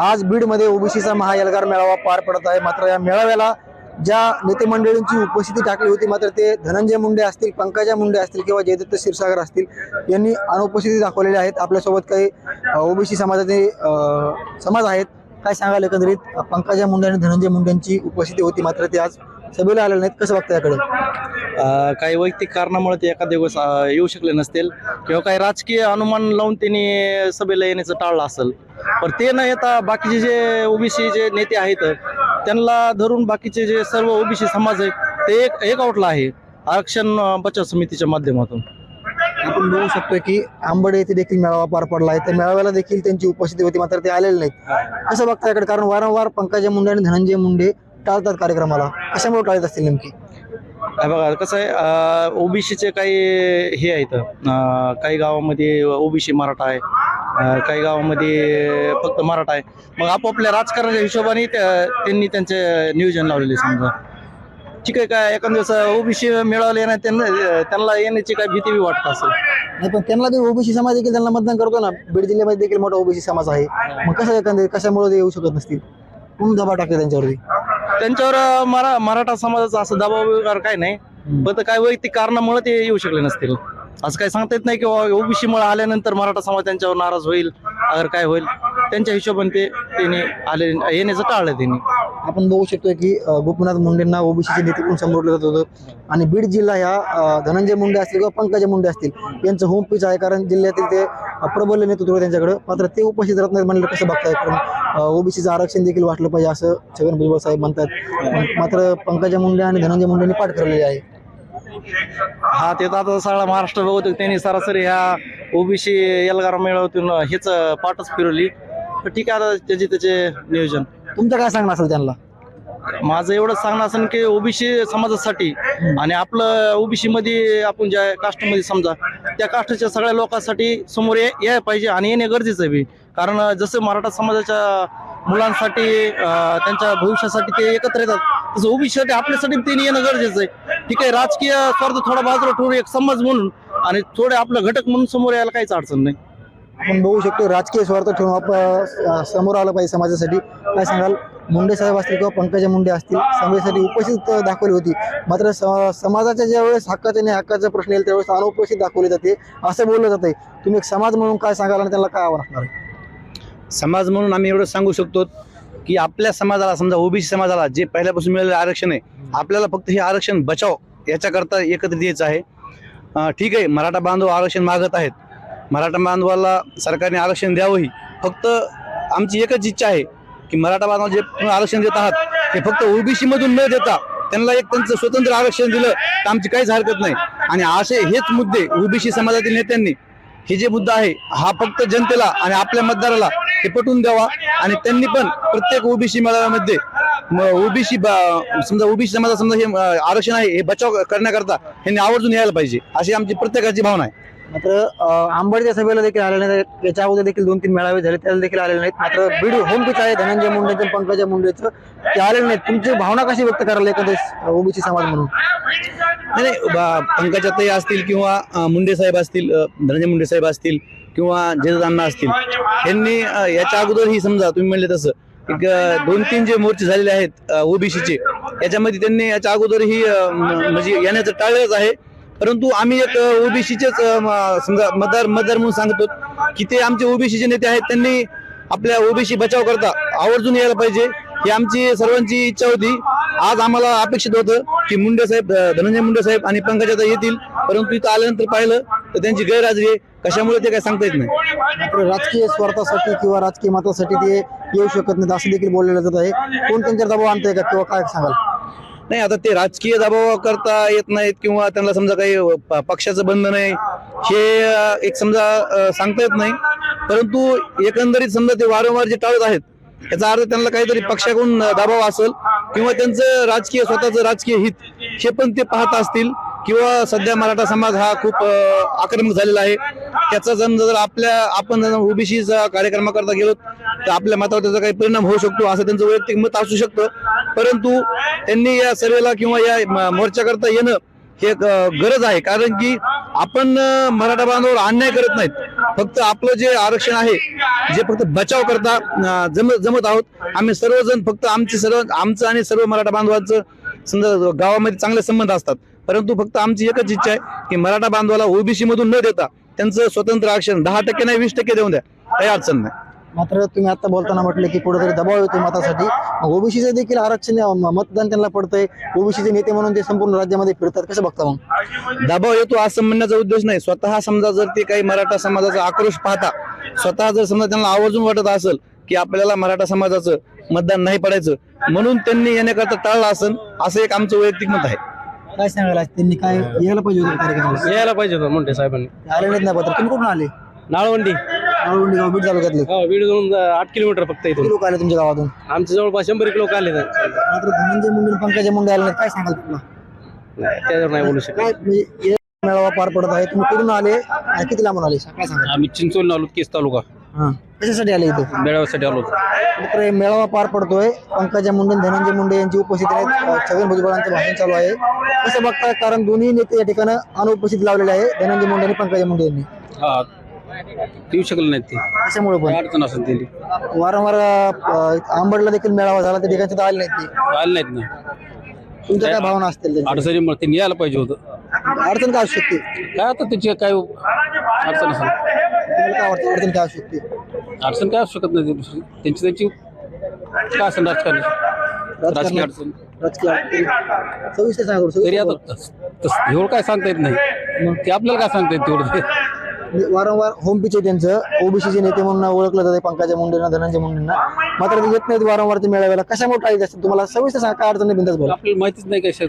आज बीडमध्ये ओबीसीचा महायलगार मेळावा पार पडत आहे. मात्र या मेळाव्याला ज्या नेते मंडळींची उपस्थिती टाकली होती मात्र ते धनंजय मुंडे असतील पंकजा मुंडे असतील किंवा जयदत्त क्षीरसागर असतील यांनी अनुपस्थिती दाखवलेली आहेत. आपल्यासोबत काही ओबीसी समाजाचे समाज आहेत. काय सांगाल एकंदरीत? पंकजा मुंडे आणि धनंजय मुंडेंची उपस्थिती होती मात्र ते आज सभेला आलेले नाहीत. कसं बघता याकडे? अ, काही वैयक्तिक कारणामुळे ते एका दिवस अ, येऊ शकले नसतील. किंवा काही राजकीय अनुमान लावून त्यांनी सभेला येण्याचं टाळलं असेल. पण ते न येता बाकीचे जे ओबीसी जे नेते आहेत त्यांना धरून बाकीचे जे सर्व ओबीसी समाज आहे ते एक एक आउटला आहे. आरक्षण अ, बचाव समितीच्या माध्यमातून. आपण बघू शकतो की आंबडे येथे देखील मेळावा पार पडला आहे. त्या मेळाव्याला देखील त्यांची उपस्थिती होती मात्र ते आलेले नाहीत. कसं बघता याकडे? कारण वारंवार पंकजा मुंडे आणि धनंजय मुंडे टाळतात कार्यक्रमाला? कशामुळे टाळत असतील नेमकी? बघा कसं आहे ओबीसीचे काही हे आहेत काही गावामध्ये ओबीसी मराठा आहे. काही गावामध्ये फक्त मराठा आहे. मग आपापल्या राजकारणाच्या हिशोबाने त्या- त्यांनी त्यांचे नियोजन लावलेले समजा. ठीक आहे काय एखाद दिवस ओबीसी मिळाले नाही त्यांना त्यांना येण्याची काय भीती बी वाटत असेल. नाही पण त्यांना ओबीसी समाज देखील त्यांना मतदान करतो ना. बीड जिल्ह्यामध्ये देखील मोठा ओबीसी समाज आहे. मग कसं एखादे कशामुळे ते येऊ शकत नसतील? कोण दबाव टाकते त्यांच्यावरती? त्यांच्यावर मरा मराठा समाजाचा असं दबाव वगैरे काय नाही. पण काय वैयक्तिक कारणामुळे ते येऊ शकले नसतील. असं काही सांगता येत नाही की ओबीसी मुळे आल्यानंतर मराठा समाज त्यांच्यावर नाराज होईल अगर काय होईल त्यांच्या हिशोबाने ते त्यांनी आले येण्याचं टाळलं त्यांनी. आपण बघू शकतो की गोपीनाथ मुंडेंना ओबीसीचे नेते म्हणून संबोधलं जात होतं. आणि बीड जिल्हा ह्या धनंजय मुंडे असतील किंवा पंकजा मुंडे असतील यांचं होम पिच आहे. कारण जिल्ह्यातील ते प्रबल नेतृत्व त्यांच्याकडे. मात्र ते उपस्थित राहत नाही म्हणलं कसं बघताय कारण ओबीसीचं आरक्षण देखील वाटलं पाहिजे असं छगन भुजबळ साहेब म्हणतात मात्र पंकजा मुंडे आणि धनंजय मुंडेंनी पाठ करलेली आहे. हा ते तर आता सगळा महाराष्ट्र बघतो त्यांनी सरासरी ह्या ओबीसी एल्गार मेळावतून हेच पाठच फिरवली. तर ठीक आहे आता त्याचे त्याचे नियोजन. तुमचं काय सांगणं असेल त्यांना? माझं एवढं सांगणं असेल की ओबीसी समाजासाठी आणि आपलं ओबीसी मध्ये आपण ज्या कास्टमध्ये समजा त्या कास्टच्या सगळ्या लोकांसाठी समोर याय यायला पाहिजे आणि येणे गरजेचं आहे कारण जसं मराठा समाजाच्या मुलांसाठी त्यांच्या भविष्यासाठी ते एकत्र येतात तसं ओबीसीसाठी आपल्यासाठी त्यांनी येणं गरजेचं आहे. ठीक आहे राजकीय स्वार्थ थोडा बाजूला ठेवून एक समज म्हणून आणि थोडे आपलं घटक म्हणून समोर यायला काहीच अडचण नाही. आपण बघू शकतो राजकीय स्वार्थ ठेवून आपण समोर आलं पाहिजे समाजासाठी. काय सांगाल? मुंडे साहेब असतील किंवा पंकजा मुंडे असतील समाजासाठी उपस्थित दाखवली होती. मात्र स- समाजाच्या ज्या वेळेस हक्काचा आणि हक्काचा प्रश्न येईल त्यावेळेस अनुपस्थित दाखवली जाते असं बोललं जाते तुम्ही एक समाज म्हणून काय सांगाल आणि त्याला काय आव्हान असणार समाज म्हणून आम्ही एवढं सांगू शकतो की आपल्या समाजाला समजा ओबीसी समाजाला जे पहिल्यापासून मिळालेलं आरक्षण आहे आपल्याला फक्त हे आरक्षण बचाव याच्याकरता एकत्रित यायचं आहे. ठीक आहे मराठा बांधव आरक्षण मागत आहेत. मराठा बांधवाला सरकारने आरक्षण द्यावंही. फक्त आमची एकच इच्छा आहे की मराठा बांधव जे आरक्षण देत आहात ते फक्त ओबीसी मधून न देता त्यांना एक त्यांचं स्वतंत्र आरक्षण दिलं तर आमची काहीच हरकत नाही. आणि असे हेच मुद्दे ओबीसी समाजातील नेत्यांनी हे जे मुद्दा आहे हा फक्त जनतेला आणि आपल्या मतदाराला हे पटवून द्यावा. आणि त्यांनी पण प्रत्येक ओबीसी मेळाव्यामध्ये ओबीसी समजा ओबीसी समाजा समजा हे आरक्षण आहे हे बचाव करण्याकरता यांनी आवर्जून यायला पाहिजे. अशी आमची प्रत्येकाची भावना आहे. मात्र आंबडच्या सभेला देखील आले नाहीत. याच्या अगोदर देखील दोन तीन मेळावे झाले त्याला देखील आलेले नाहीत. मात्र बीड होम पिच आहे धनंजय मुंडेचं पंकजा मुंडेचं ते आलेले नाहीत. तुमची भावना कशी व्यक्त करायला एखादे ओबीसी समाज म्हणून? नाही नाही बा- पंकजाताई असतील किंवा मुंडे साहेब असतील धनंजय मुंडे साहेब असतील किंवा जयदांना असतील यांनी याच्या अगोदर ही समजा तुम्ही म्हणले तसं एक दोन तीन जे मोर्चे झालेले आहेत ओबीसीचे याच्यामध्ये त्यांनी याच्या अगोदर ही म्हणजे येण्याचं टाळलंच आहे. परंतु आम्ही एक ओबीसीचेच समजा मतदार मतदार म्हणून सांगतो की ते आमचे ओबीसीचे नेते आहेत त्यांनी आपल्या ओबीसी बचाव करता आवर्जून यायला पाहिजे. ही आमची सर्वांची इच्छा होती. आज आम्हाला अपेक्षित होतं की मुंडे साहेब धनंजय मुंडे साहेब आणि पंकजाता येतील. परंतु इथं आल्यानंतर पाहिलं तर त्यांची गैरहजेरी आहे. कशामुळे ते काय सांगता येत नाही. राजकीय स्वार्थासाठी किंवा राजकीय मतासाठी ते येऊ शकत नाहीत असं देखील बोललेलं जात आहे. कोण त्यांच्यावर दबाव आणताय का किंवा काय सांगाल? नाही आता ते राजकीय दबाव करता येत नाहीत किंवा त्यांना समजा काही प- पक्षाचं बंधन आहे हे एक समजा सांगता येत नाही. परंतु एकंदरीत समजा ते वारंवार जे टाळत आहेत याचा अर्थ त्यांना काहीतरी पक्षाकडून दबाव असेल किंवा त्यांचं राजकीय स्वतःचं राजकीय हित हे पण ते पाहत असतील किंवा सध्या मराठा समाज हा खूप आक्रमक झालेला आहे. त्याचा जर जर आपल्या आपण ओबीसीचा कार्यक्रमाकरता गेलो तर आपल्या मतावर त्याचा काही परिणाम होऊ शकतो असं त्यांचं वैयक्तिक मत असू शकतं. परंतु त्यांनी या सर्वेला किंवा या मोर्चा मोर्चाकरता येणं हे एक गरज आहे. कारण की आपण मराठा बांधवावर अन्याय करत नाहीत. फक्त आपलं जे आरक्षण आहे जे फक्त बचाव करता जमत जमत आहोत. आम्ही सर्वजण फक्त आमचे सर्व आमचं आणि सर्व मराठा बांधवांचं समजा गावामध्ये चांगले संबंध असतात. परंतु फक्त आमची एकच इच्छा आहे की मराठा बांधवाला ओबीसी मधून न देता त्यांचं स्वतंत्र आरक्षण दहा टक्के नाही वीस टक्के देऊन द्या. काही अडचण नाही. मात्र तुम्ही आता बोलताना म्हटलं की कुठेतरी दबाव येतो मतासाठी. ओबीसीचं देखील आरक्षण मतदान त्यांना पडतंय. ओबीसीचे नेते म्हणून ते संपूर्ण राज्यामध्ये फिरतात. कसं बघता मग? दबाव येतो असं म्हणण्याचा उद्देश नाही. स्वतः समजा जर ते काही मराठा समाजाचा आक्रोश पाहता स्वतः जर समजा त्यांना आवर्जून वाटत असेल की आपल्याला मराठा समाजाचं मतदान नाही पडायचं म्हणून त्यांनी येण्याकरता टाळलं असेल असं एक आमचं वैयक्तिक मत आहे. काय सांगायला त्यांनी? काय यायला पाहिजे होतं कार्यक्रमाला? यायला पाहिजे होतं मुंडे साहेबांनी. आले नाहीत ना पत्र तुम्ही कुठून आले? नाळवंडी. गाव बीड तालुक्यातले हो बीड आठ किलोमीटर फक्त किती लोक आले तुमच्या गावातून? आमच्या जवळपास शंभर एक लोक आले मात्र धनंजय मुंडे आणि पंकजा मुंडे आले नाहीत. काय सांगाल तुला त्याच्यावर नाही बोलू शकत. काय म्हणजे हे मेळावा पार पडत आहे. तुम्ही कुठून आले? आणि किती लांबून आले? काय सांगा. आम्ही चिंचोली आलो केस तालुका. हा. कशासाठी आले इथं? मेळाव्यासाठी आलो मित्र हे मेळावा पार पडतोय. पंकजा मुंडे आणि धनंजय मुंडे यांची उपस्थिती आहेत अं, छगन भुजबळांचं भाषण चालू आहे. कसं बघता कारण दोन्ही नेते या ठिकाणी अनुपस्थित लावलेले आहे. धनंजय मुंडे आणि पंकजा मुंडे यांनी. हा देऊ शकले नाहीत ते. पण? अडचण असेल त्यांनी वारंवार अं, आंबडला देखील मेळावा झाला त्या ठिकाणी सुद्धा आले नाहीत ते. आले नाहीत ना. तुमच्या काय भावना असतील त्यांच्या? अडचणीमुळे त्यांनी यायला पाहिजे होतं. अडचण काय असू शकते? काय आता त्याची काय अडचण असेल? तुम्हाला काय वाटतं अडचण काय असू शकते? अडचण काय असू शकत नाही दुसरी. त्यांची त्यांची काय असेल राजकारणी? राजकीय अडचण. राजकीय अडचण. सविस्तर सांगा थोडं, तरी सविस्तर आता तस- तस- एवढं काय सांगता येत नाही. ते आपल्याला काय सांगता येत तेवढं? ते वारंवार होम पिच आहे त्यांचं. ओबीसीचे नेते म्हणून ओळखलं जाते पंकजा मुंडेंना धनंजय मुंडेंना. मात्र ते येत नाहीत वारंवार ते मेळाव्याला. कशामुळे टाळीत असतात तुम्हाला सविस्तर सांगा काय अडचण नाही बिंदास बोला. आपल्याला माहितीच नाही कशा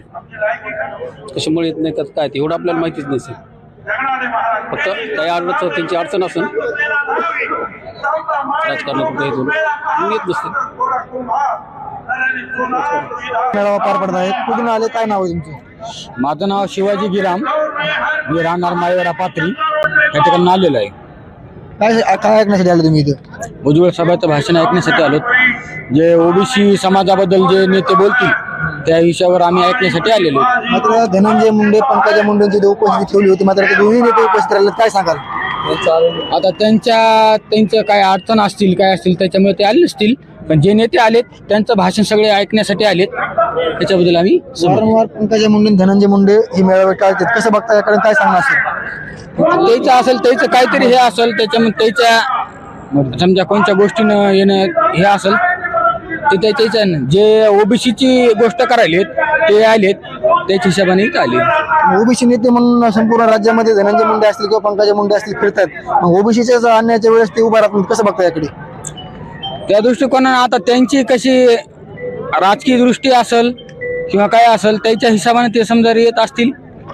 कशामुळे येत नाही का काय ते एवढं आपल्याला माहितीच नाही सर. फक्त काही अडचण त्यांची अडचण दोन मग येत नसते मेळावा पार पडत आहे कुठून आले? काय नाव आहे तुमचं? माझं नाव शिवाजी गिराम. मी राहणार माळवेडा पात्री या ठिकाणी आलेलो आहे. काय काय ऐकण्यासाठी आले तुम्ही इथं? भुजबळ सभाचं भाषण ऐकण्यासाठी आलो जे ओबीसी समाजाबद्दल जे नेते बोलतील त्या विषयावर आम्ही ऐकण्यासाठी आलेलो आहे. मात्र धनंजय मुंडे पंकजा मुंडेंची इथे उपस्थिती ठेवली होती मात्र ते दोन्ही नेते उपस्थित राहिले काय सांगाल? आता त्यांच्या त्यांच्या काय अडचण असतील काय असतील त्याच्यामुळे ते आले नसतील पण जे नेते आलेत त्यांचं भाषण सगळे ऐकण्यासाठी आलेत. त्याच्याबद्दल आम्ही. वारंवार पंकजा मुंडे आणि धनंजय मुंडे ही मेळावे टाळतात. कसं बघता याकडे काय सांगणार? असेल त्याचं असेल त्याचं काहीतरी हे असेल त्याच्यामध्ये त्याच्या समजा कोणत्या गोष्टीनं येणं हे असेल ते त्याच्या. जे ओबीसीची गोष्ट करायलेत ते आलेत त्याच्या हिशोबाने आले ओबीसी नेते म्हणून संपूर्ण राज्यामध्ये धनंजय मुंडे असतील किंवा पंकजा मुंडे असतील फिरतात. ओबीसीच्या आणण्याच्या वेळेस ते उभा राहतात कसं बघता याकडे? त्या दृष्टिकोनानं आता त्यांची कशी राजकीय दृष्टी असेल किंवा काय असेल त्याच्या हिशोबाने ते समजा येत असतील.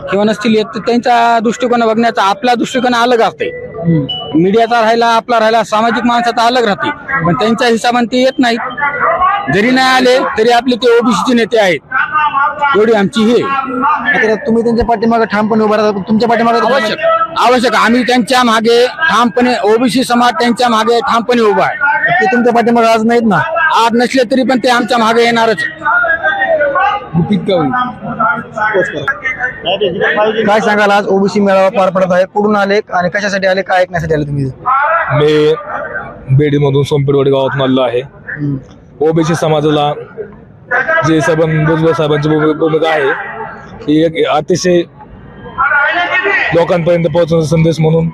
किंवा नसतील येत तर त्यांचा दृष्टिकोन बघण्याचा आपला दृष्टिकोन अलग असते. मीडियाचा राहिला आपला राहिला सामाजिक माणसाचा अलग राहते. पण त्यांच्या हिशोबाने ते येत नाहीत. जरी नाही आले तरी आपले ते ओबीसीचे नेते आहेत. एवढी आमची हे. मात्र तुम्ही त्यांच्या पाठीमागे ठामपणे उभा राहता तुमच्या पाठीमागे आवश्यक. आवश्यक. आम्ही त्यांच्या मागे ठामपणे ओबीसी समाज त्यांच्या मागे ठामपणे उभा आहे. ते तुमच्या पाठीमागे आज नाहीत ना? आज नसले तरी पण ते आमच्या मागे येणारच काय सांगाल आज ओबीसी मेळावा पार पडत आहे? कुठून आले आणि कशासाठी आले? काय ऐकण्यासाठी आले तुम्ही? इथं? मी बेडीमधून सोमपेडवाडी गावातून आलेलो आहे. ओबीसी समाजाला जे सबन भुजबळ साहेबांची भूमिका आहे ही एक अतिशय लोकांपर्यंत पोहोचवण्याचा संदेश म्हणून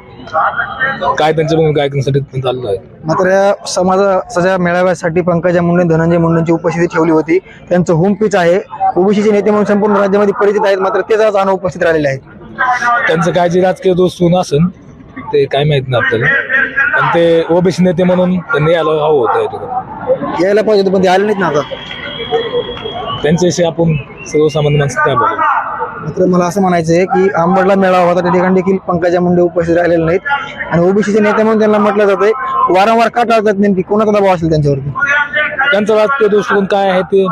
काय त्यांची भूमिका ऐकण्यासाठी इथं आलेलो आहे. मात्र या समाजाच्या मेळाव्यासाठी पंकजा मुंडे धनंजय मुंडेंची उपस्थिती ठेवली होती. त्यांचं होम पिच आहे. ओबीसीचे नेते म्हणून संपूर्ण राज्यामध्ये परिचित आहेत. मात्र तेच आज अनुपस्थित राहिलेले आहेत. त्यांचं काय जे राजकीय दोस्तून असेल ते काय माहीत नाही आपल्याला. पण ते ओबीसी नेते म्हणून त्यांनी यायला हवं होतं यायला पाहिजे होतं पण ते आले नाहीत ना आता. त्यांच्याविषयी आपण सर्वसामान्य माणसं काय बोलू मात्र मला असं म्हणायचं आहे की आंबडला मेळावा होता त्या ठिकाणी देखील पंकजा मुंडे उपस्थित राहिलेले नाहीत. आणि ओबीसीचे नेते म्हणून त्यांना म्हटलं जातंय वारंवार का टाळतात नेमकी? कोणाचा दबाव असेल त्यांच्यावरती? त्यांचं राजकीय दृष्टिकोन काय आहे ते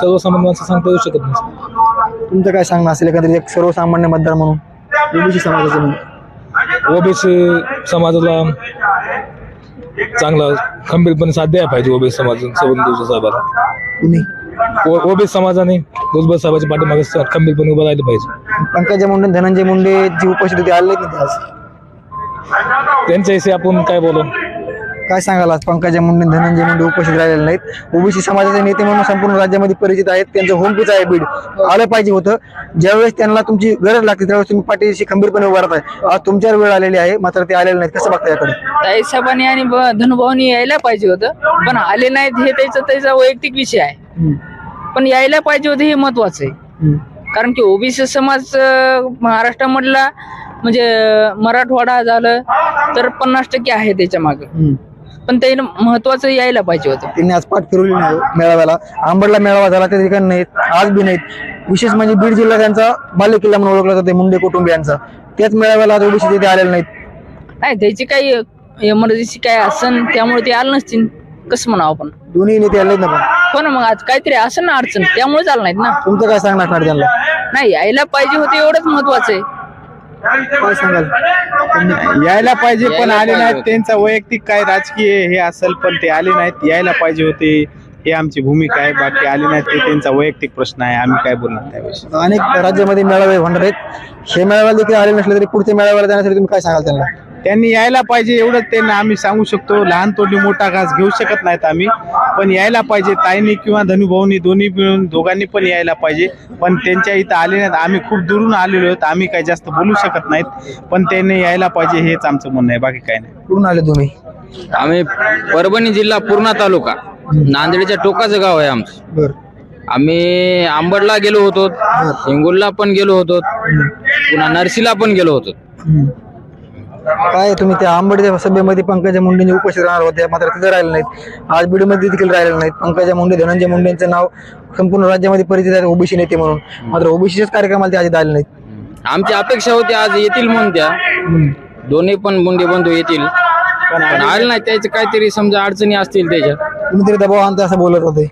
सर्वसामान्य माणसं सांगता येऊ शकत नाही. तुमचं काय सांगणं असेल एकंदरीत एक सर्वसामान्य मतदार म्हणून? ओबीसी समाजाचे म्हणून. ओबीसी समाजाला चांगला खंबीरपणे साथ द्यायला पाहिजे ओबीसी समाज सबंध साहेबाला. तुम्ही? ओबीसी समाजाने भुजबळ साहेबांच्या पाठीमागे स- खंबीरपणे उभं राहिलं पाहिजे पंकजा मुंडे धनंजय मुंडे जी उपस्थित होती आले नाहीत आज। त्यांच्याविषयी आपण काय बोलू? काय सांगाल आज पंकजा मुंडे धनंजय मुंडे उपस्थित राहिलेले नाहीत? ओबीसी समाजाचे नेते म्हणून संपूर्ण राज्यामध्ये परिचित आहेत. त्यांचं होम पिच आहे बीड. आलं पाहिजे होतं. ज्यावेळेस त्यांना तुमची गरज लागते त्यावेळेस तुम्ही पाठीशी खंबीरपणे उभा राहताय. आज तुमच्यावर वेळ आलेली आहे मात्र ते आलेले नाहीत. कसं बघता याकडे? ताई साहेबांनी आणि ब- धनुभाऊनी यायला पाहिजे होतं. पण आले नाहीत हे त्याचा त्याचा वैयक्तिक विषय आहे. पण यायला पाहिजे होते हे महत्वाचं आहे. कारण की ओबीसी समाज महाराष्ट्रामधला म्हणजे मराठवाडा झालं तर पन्नास टक्के आहे त्याच्यामागे. पण ते महत्वाचं यायला पाहिजे होतं. त्यांनी आज पाठ फिरवली नाही मेळाव्याला. आंबडला मेळावा झाला त्या ठिकाणी नाहीत आज बी नाहीत. विशेष म्हणजे बीड जिल्हा त्यांचा बालेकिल्ला म्हणून ओळखला जाते मुंडे कुटुंबियांचा त्याच मेळाव्याला आज ओबीसी तिथे आलेले नाहीत. नाही त्याची काही इमर्जन्सी काय असन त्यामुळे ते आलं नसतील कसं म्हणावं आपण? दोन्ही नेते आले ना पण. हो ना मग आज काहीतरी असं ना अडचण. त्यामुळे आलं नाहीत ना. तुमचं काय सांगणार असणार त्यांना नाही यायला पाहिजे होते एवढंच महत्वाचं आहे. काय सांगाल? यायला पाहिजे पण आले नाहीत. त्यांचा वैयक्तिक काय राजकीय हे असेल पण ते आले नाहीत. यायला पाहिजे होते. हे आमची भूमिका आहे बाकी आले नाहीत ते. त्यांचा वैयक्तिक प्रश्न आहे. आम्ही काय बोलणार त्याविषयी? अनेक राज्यामध्ये मेळावे होणार आहेत. हे मेळाव्याला देखील आले नसले तरी पुढच्या मेळाव्याला जाण्यासाठी तुम्ही काय सांगाल त्यांना? त्यांनी यायला पाहिजे एवढंच त्यांना आम्ही सांगू शकतो. लहान तोंडी मोठा घास घेऊ शकत नाहीत आम्ही. पण यायला पाहिजे ताईनी किंवा धनुभाऊनी दोन्ही मिळून दोघांनी पण यायला पाहिजे. पण त्यांच्या इथं आले नाहीत आम्ही खूप दुरून आलेलो आहोत. आम्ही काही जास्त बोलू शकत नाहीत. पण त्यांनी यायला पाहिजे हेच आमचं म्हणणं आहे. बाकी काय नाही. कुठून आले तुम्ही? आम्ही परभणी जिल्हा पूर्णा तालुका. नांदेडच्या टोकाचं गाव आहे आमचं. बर. आम्ही आंबडला गेलो होतो. हिंगोलला पण गेलो होतो. पुन्हा नरसीला पण गेलो होतो. काय तुम्ही त्या आंबडच्या सभेमध्ये पंकजा मुंडेंचे उपस्थित राहणार होते मात्र तिथे राहिले नाहीत. आज बीडमध्ये देखील राहिले नाहीत. पंकजा मुंडे धनंजय मुंडेंचं नाव संपूर्ण राज्यामध्ये परिचित आहे ओबीसी नेते म्हणून. मात्र ओबीसीच्याच कार्यक्रमाला ते आज आले नाहीत. आमची अपेक्षा होती आज येतील म्हणून त्या. दोन्ही पण मुंडे बंधू येतील. पण आले नाही त्याचे काहीतरी समजा अडचणी असतील त्याच्यात. कुणीतरी दबाव आणते असं बोलत होते.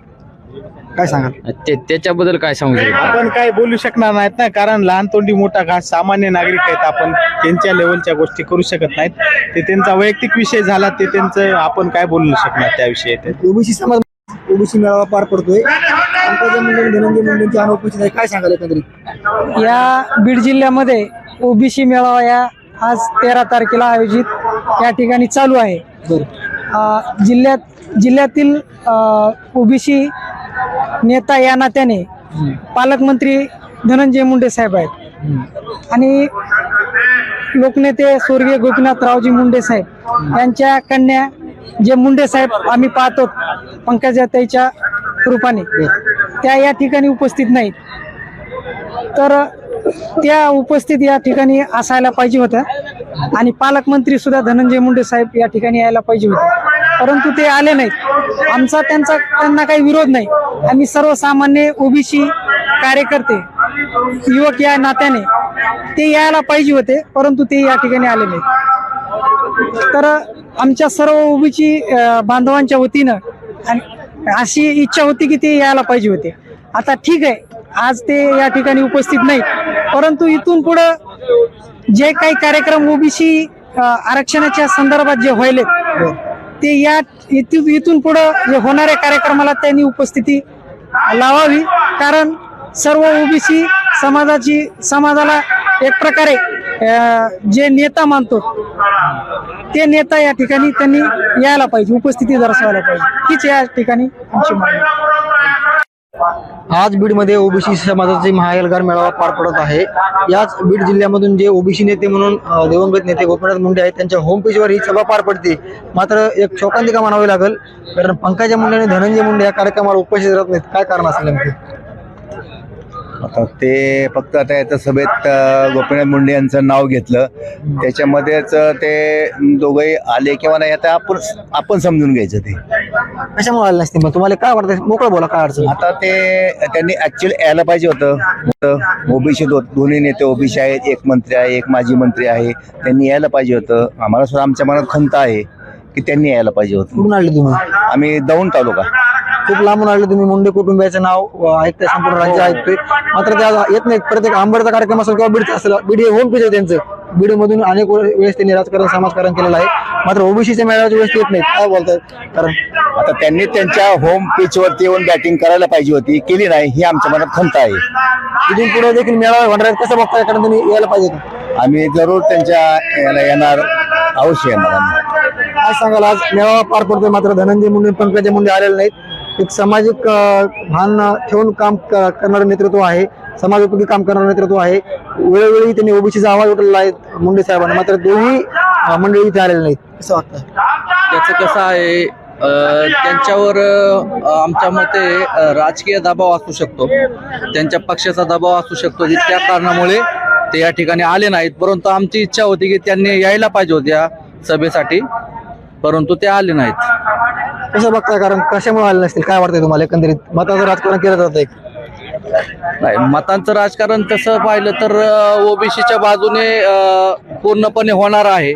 काय सांगाल ते त्याच्याबद्दल काय सांगू शकतो? आपण काय बोलू शकणार नाहीत ना कारण लहान तोंडी मोठा घास सामान्य नागरिक आहेत. आपण त्यांच्या लेवलच्या गोष्टी करू शकत नाहीत. ते त्यांचा वैयक्तिक विषय झाला ते त्यांचं आपण काय बोलू शकणार त्याविषयी ते ओबीसी समाज ओबीसी मेळावा पार पडतोय. पंकजा मुंडे आणि धनंजय मुंडेंची अनुपस्थित आहे. काय सांगाल एकंदरीत? या बीड जिल्ह्यामध्ये ओबीसी मेळावा या आज तेरा तारखेला आयोजित या ठिकाणी चालू आहे. अ, जिल्ह्यात जिल्ह्यातील ओबीसी नेता या नात्याने पालकमंत्री धनंजय मुंडे साहेब आहेत. आणि लोकनेते स्वर्गीय गोपीनाथरावजी मुंडे साहेब यांच्या कन्या जे मुंडे साहेब आम्ही पाहतो पंकजाताईच्या रूपाने त्या या ठिकाणी उपस्थित नाहीत. तर त्या उपस्थित या ठिकाणी असायला पाहिजे होत्या आणि पालकमंत्री सुद्धा धनंजय मुंडे साहेब या ठिकाणी यायला पाहिजे होते. परंतु ते आले नाहीत. आमचा त्यांचा त्यांना काही विरोध नाही. आम्ही सर्वसामान्य ओबीसी कार्यकर्ते युवक या नात्याने ते यायला पाहिजे होते परंतु ते या ठिकाणी आले नाहीत. तर आमच्या सर्व ओबीसी बांधवांच्या वतीनं आणि अशी इच्छा होती की ते यायला पाहिजे होते. आता ठीक आहे आज ते या ठिकाणी उपस्थित नाहीत. परंतु इथून पुढं जे काही कार्यक्रम ओबीसी आरक्षणाच्या संदर्भात जे व्हायलेत ते या इथून पुढं होणाऱ्या कार्यक्रमाला त्यांनी उपस्थिती लावावी. कारण सर्व ओबीसी समाजाची समाजाला एक प्रकारे जे नेता मानतो ते नेता या ठिकाणी त्यांनी यायला पाहिजे उपस्थिती दर्शवायला पाहिजे. हीच या ठिकाणी आमची मागणी आज बीडमध्ये ओबीसी समाजाचे महाएल्गार मेळावा पार पडत आहे. याच बीड जिल्ह्यामधून जे ओबीसी नेते म्हणून अं, दिवंगत नेते गोपीनाथ मुंडे आहेत त्यांच्या होम पेजवर ही सभा पार पडते. मात्र एक शोकांतिका म्हणावी लागेल? कारण पंकजा मुंडे आणि धनंजय मुंडे या कार्यक्रमाला उपस्थित राहत नाहीत. काय कारण असेल नेमके? आता ते फक्त आता याच्या सभेत गोपीनाथ मुंडे यांचं नाव घेतलं. त्याच्यामध्येच ते दोघंही आले किंवा नाही आता आपण आपण समजून घ्यायचं ते. कशामुळे आले नसते? मग तुम्हाला काय वाटतं मोकळं बोला काय अडचण आता ते त्यांनी ऍक्च्युअली यायला पाहिजे होतं. ओबीसी दोन्ही नेते ओबीसी आहेत एक मंत्री आहे एक माजी मंत्री आहे. त्यांनी यायला पाहिजे होतं. आम्हाला सुद्धा आमच्या मनात खंत आहे की त्यांनी यायला पाहिजे होतं. कुठून आले तुम्ही? आम्ही दौंड तालुका. खूप लांबून आले तुम्ही मुंडे कुटुंबियाचं नाव ऐकताय संपूर्ण राज्य ऐकतोय. मात्र ते आज येत नाहीत. प्रत्येक आंबडचा कार्यक्रम असेल किंवा बीडचा असेल बीड हे होम पेज आहे त्यांचं. बीडमधून अनेक वेळेस त्यांनी राजकारण समाजकारण केलेलं आहे. मात्र ओबीसीच्या मेळाव्याच्या वेळेस येत नाहीत. काय बोलतायत कारण आता त्यांनी त्यांच्या होम पिच वरती येऊन बॅटिंग करायला पाहिजे होती. केली नाही ही आमच्या मनात खंत आहे. इथून पुढे देखील मेळावा होणार आहेत. कसं बघताय? कारण त्यांनी यायला पाहिजे आम्ही जरूर त्यांच्या याला येणार अवश्य येणार. आम्ही काय सांगाल? आज मेळावा पार पडतोय. मात्र धनंजय मुंडे पंकजा मुंडे आलेले नाहीत. एक सामाजिक भान ठेवून काम क- करणारं नेतृत्व आहे. समाजोपयोगी काम करणारं नेतृत्व आहे. वेळोवेळी त्यांनी ओबीसीचा आवाज उठलेला आहे मुंडे साहेबांना. मात्र दोन्ही मंडळी इथे आलेले नाहीत. असं वाटतं त्याचं कसं आहे त्यांच्यावर आमच्या मते राजकीय दबाव असू शकतो. त्यांच्या पक्षाचा दबाव असू शकतो. त्या कारणामुळे ते या ठिकाणी आले नाहीत. परंतु आमची इच्छा होती की त्यांनी यायला पाहिजे होत्या सभेसाठी. परंतु ते आले नाहीत. कसं बघताय कारण कशामुळे आले नसतील? काय वाटतंय तुम्हाला एकंदरीत? मताचं राजकारण केलं जातं एक. नाही मतांचं राजकारण तसं पाहिलं तर ओबीसीच्या बाजूने अ, पूर्णपणे होणार आहे.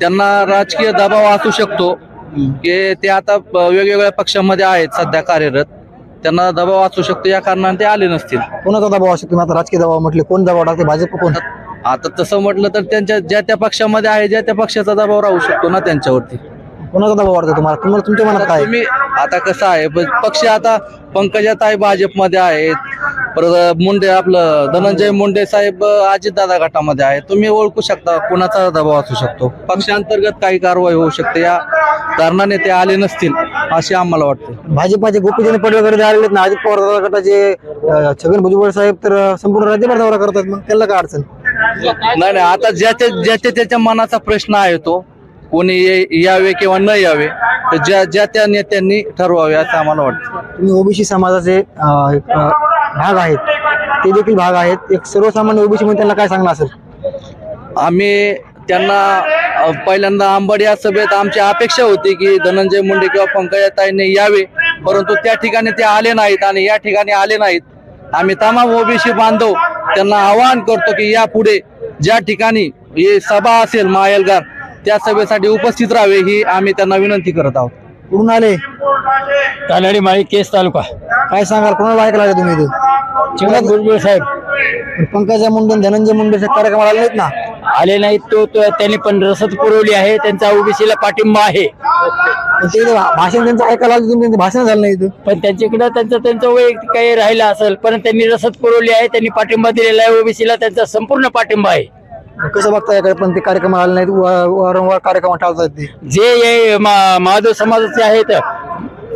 त्यांना राजकीय दबाव असू शकतो की ते आता वेगवेगळ्या पक्षामध्ये आहेत सध्या कार्यरत. त्यांना दबाव असू शकतो या कारणाने ते आले नसतील. कोणाचा दबाव असतो तुम्ही आता राजकीय दबाव म्हटले कोण दबाव टाकते? भाजप कोण? आता तसं म्हटलं तर त्यांच्या ज्या त्या पक्षामध्ये आहे ज्या त्या पक्षाचा दबाव राहू शकतो ना त्यांच्यावरती. कोणाचा दबाव वाटतो तुम्हाला? तुम्हाला तुमच्या मनात काय? आहे? तुम्ही आता कसं आहे प- पक्ष आता पंकजाताई भाजपमध्ये आहेत परत मुंडे आपलं धनंजय मुंडे साहेब अजितदादा गटामध्ये आहे तुम्ही ओळखू शकता कोणाचा दबाव असू शकतो. पक्षांतर्गत काही कारवाई होऊ शकते या कारणाने ते आले नसतील असे आम्हाला वाटते. भाजपाचे गोपीचंद पडळकर जे आलेले आहेत ना अजित पवार दादा गटाचे अं, छगन भुजबळ साहेब तर अं, संपूर्ण राज्यभर दौरा करतात मग त्याला काय अडचण? नाही नाही आता ज्याच्या ज्याच्या त्याच्या मनाचा प्रश्न आहे तो कोणी ये- यावे किंवा न यावे तर ज्या ज्या त्या नेत्यांनी ठरवावे असं आम्हाला वाटतं. तुम्ही ओबीसी समाजाचे अं, एक, अं, भाग आहेत ते देखील भाग आहेत. एक सर्वसामान्य ओबीसी मध्ये त्यांना काय सांगणं असेल आम्ही त्यांना अ, पहिल्यांदा आंबड या सभेत आमची अपेक्षा होती की धनंजय मुंडे किंवा पंकजाताईंनी यावे परंतु त्या ठिकाणी ते आले नाहीत आणि या ठिकाणी आले नाहीत. आम्ही तमाम ओबीसी बांधव त्यांना आवाहन करतो की यापुढे ज्या ठिकाणी ही सभा असेल मायलगार त्या सभेसाठी उपस्थित राहावे ही आम्ही त्यांना विनंती करत आहोत. कुठून आले? कानडी माळी केस तालुका. काय सांगाल कोणाला ऐकला आले तुम्ही इथे? चिमण भुजबळ साहेब. पंकजा मुंडे धनंजय मुंडे कार्यक्रमाला आले नाहीत ना? आले नाहीत तो तो- त्यांनी पण रसद पुरवली आहे त्यांचा ओबीसीला पाठिंबा आहे. ते भाषण त्यांचं ऐकायला आलं तुम्ही त्यांचं भाषण झालं नाही इथं. पण त्यांच्याकडे त्यांचं त्यांचं वैयक्तिक काही राहिलं असेल पण त्यांनी रसद पुरवली आहे त्यांनी पाठिंबा दिलेला आहे ओबीसीला त्यांचा संपूर्ण पाठिंबा आहे. कसं बघताय याकडे? पण ते कार्यक्रम आले नाहीत वा- वारंवार कार्यक्रम टाळतात ते. जे हे मा- महादेव समाजाचे आहेत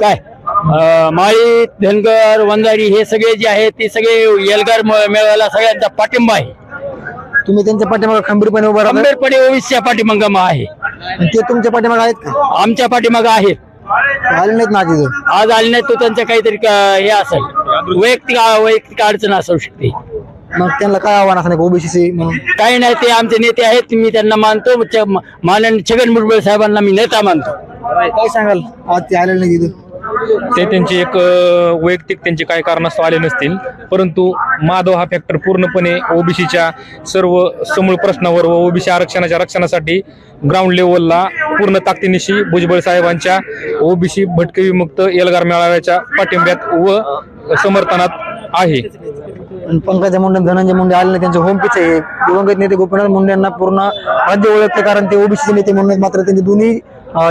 काय? अं, माळी धनगर वंजारी हे सगळे जे आहेत ते सगळे एल्गार म- मेळाव्याला सगळ्यांचा पाठिंबा आहे. तुम्ही त्यांच्या पाठीमागे खंबीरपणे उभं राहता? खंबीरपणे ओबीसीच्या पाठिंबा आहे. ते तुमच्या पाठीमागे आहेत का? आमच्या पाठीमागं आहेत ते आले नाहीत ना इथं आज आले नाही तो त्यांचं काहीतरी क- हे असेल. वैयक्तिक वैयक्तिक अडचण असू शकते. मग त्यांना काय आव्हान असं ओबीसी म्हणून? काही नाही ते आमचे नेते आहेत मी त्यांना मानतो. च- माननीय छगन भुजबळ साहेबांना मी नेता मानतो. काय सांगाल? आज ते आलेले नाही तिथं ते त्यांचे एक वैयक्तिक त्यांचे काही कारणास्तव आले नसतील. परंतु माधव हा फॅक्टर पूर्णपणे ओबीसीच्या सर्व समूळ प्रश्नावर व ओबीसी आरक्षणाच्या रक्षणासाठी ग्राउंड लेवलला पूर्ण ताकदीनिशी भुजबळ साहेबांच्या ओबीसी भटके विमुक्त एल्गार मेळाव्याच्या पाठिंब्यात व समर्थनात आहे. आणि पंकजा मुंडे धनंजय मुंडे आले ना त्यांचे होम पिच आहे. दिवंगत नेते गोपीनाथ मुंडे यांना पूर्ण राज्य ओळखते कारण ते ओबीसी नेते म्हणून मात्र त्यांनी दोन्ही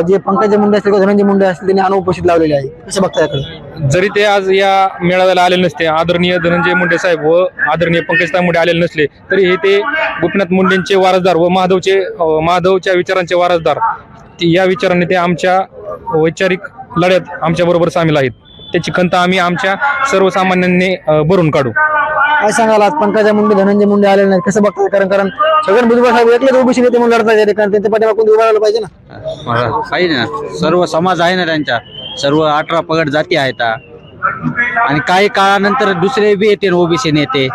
जे पंकजा मुंडे असतील किंवा धनंजय मुंडे असतील त्यांनी अनुपस्थित लावलेले आहे कसं बघता याकडे? जरी ते आज या मेळाव्याला आलेले नसते आदरणीय धनंजय मुंडे साहेब व आदरणीय पंकजताई मुंडे आलेले नसले तरी हे ते गोपीनाथ मुंडेंचे वारसदार व माधवचे अ, माधवच्या विचारांचे वारसदार ते- या विचाराने ते आमच्या वैचारिक लढ्यात आमच्या बरोबर सामील आहेत. त्याची खंत आम्ही आमच्या सर्वसामान्यांनी अ, भरून काढू. काय सांगाल आज? पंकजा मुंडे धनंजय मुंडे आलेले नाहीत. कसं बघताय? कारण कारण छगन भुजबळ साहेब एकलेच ओबीसी नेते म्हणून लढतात या ठिकाणी त्यांच्या पाठीमागे कोणी उभं राहिलं पाहिजे ना? काही ना. सर्व समाज आहे ना त्यांच्या सर्व अठरा पगड जाती आहेत. आणि काही काळानंतर दुसरे बी येते ओबीसी नेते.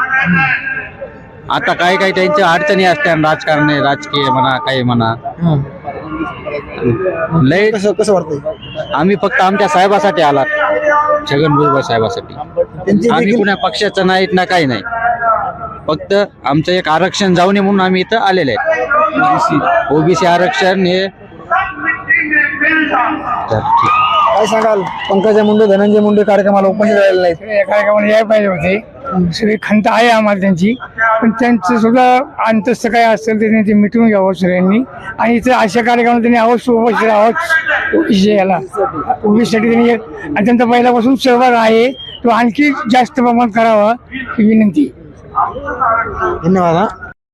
आता काही काही त्यांच्या अडचणी असतात. राजकारण राजकीय म्हणा काही म्हणा. लय कसं कसं वाटतंय? आम्ही फक्त आमच्या साहेबासाठी आलात. छगन भुजबळ साहेबासाठी. त्यांची आम्ही कुणा पक्षाचं नाहीत ना काही नाही. फक्त आमचं एक आरक्षण जाऊ नये म्हणून आम्ही इथं आलेले आहेत. ओबीसी. आरक्षण हे काय सांगाल? पंकजा मुंडे धनंजय मुंडे कार्यक्रमाला उपस्थित राहिलेले नाहीत. या कार्यक्रमाला यायला पाहिजे होते. सगळी खंत आहे आम्हाला त्यांची. पण त्यांचं सुद्धा अंतस्थ काय असेल त्यांनी ते मिटवून घ्यावं सगळ्यांनी. आणि इथं अशा कार्यक्रमात त्यांनी अवश्य उपस्थित राहावंच ओबीसी याला ओबीसीसाठी त्यांनी आणि त्यांचा पहिल्यापासून सहभाग आहे. तो आणखी जास्त प्रमाणात करावा ही विनंती. धन्यवाद हा.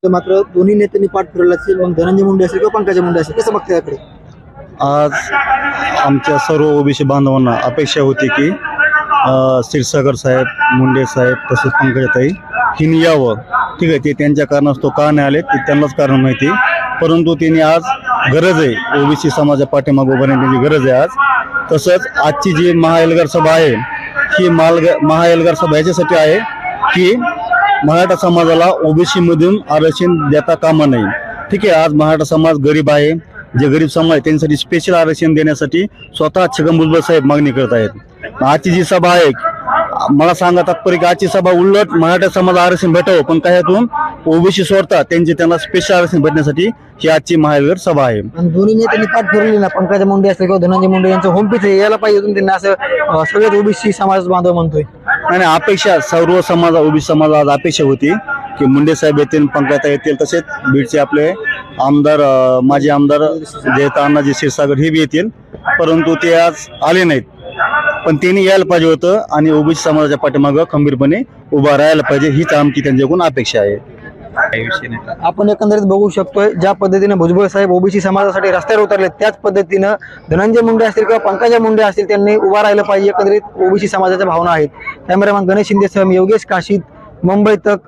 तर मात्र दोन्ही नेत्यांनी पाठ फिरवला असेल मग धनंजय मुंडे असेल किंवा पंकजा मुंडे असेल कसं बघते याकडे? आज आमच्या सर्व ओबीसी बांधवांना अपेक्षा होती की क्षीरसागर साहेब मुंडे साहेब तसेच पंकजाताई हिने यावं. ठीक आहे ते त्यांच्या कारणास्तव का नाही आले ते त्यांनाच कारण माहिती परंतु त्यांनी आज गरज आहे. ओबीसी समाजा पाठीमागं उभं राहण्याची गरज आहे आज. तसंच आजची जी महाएलगार सभा आहे ही मालग महाएलगार सभा याच्यासाठी आहे की मराठा समाजाला ओबीसीमधून आरक्षण देता कामा नये. ठीक आहे आज मराठा समाज गरीब आहे. जे गरीब समाज आहे त्यांच्यासाठी स्पेशल आरक्षण देण्यासाठी स्वतः छगन भुजबळ साहेब मागणी करत आहेत. आजची जी सभा आहे. मला सांगा तात्पर्य की आजची सभा उलट मराठा समाज आरक्षण भेटावं पण त्यातून ओबीसी सोडता त्यांचे त्यांना स्पेशल आरक्षण भेटण्यासाठी ही आजची महावीर सभा आहे. आणि दोन्ही नेत्यांनी पाठ फिरवली ना पंकजा मुंडे असतील किंवा धनंजय मुंडे यांचं होम पिच यायला पाहिजे होतं त्यांना असं सगळेच ओबीसी समाज बांधव म्हणतोय. नाही नाही, अपेक्षा सर्व समाज ओबीसी समाज आज अपेक्षा होती की मुंडे साहेब येतील पंकजा येतील तसेच बीडचे आपले आमदार माजी आमदार जयता अण्णाजी क्षीरसागर हे बी येतील परंतु ते आज आले नाहीत. पण त्यांनी यायला पाहिजे होतं आणि ओबीसी समाजाच्या पाठीमागं खंबीरपणे उभा राहायला पाहिजे हीच आमची त्यांच्याकडून अपेक्षा आहे. आपण एकंदरीत बघू शकतोय ज्या पद्धतीने भुजबळ साहेब ओबीसी समाजासाठी रस्त्यावर उतरले त्याच पद्धतीनं धनंजय मुंडे असतील किंवा पंकजा मुंडे असतील त्यांनी उभा राहिलं पाहिजे. एकंदरीत ओबीसी समाजाच्या भावना आहेत. कॅमेरामॅन गणेश शिंदेसह योगेश काशीद मुंबई तक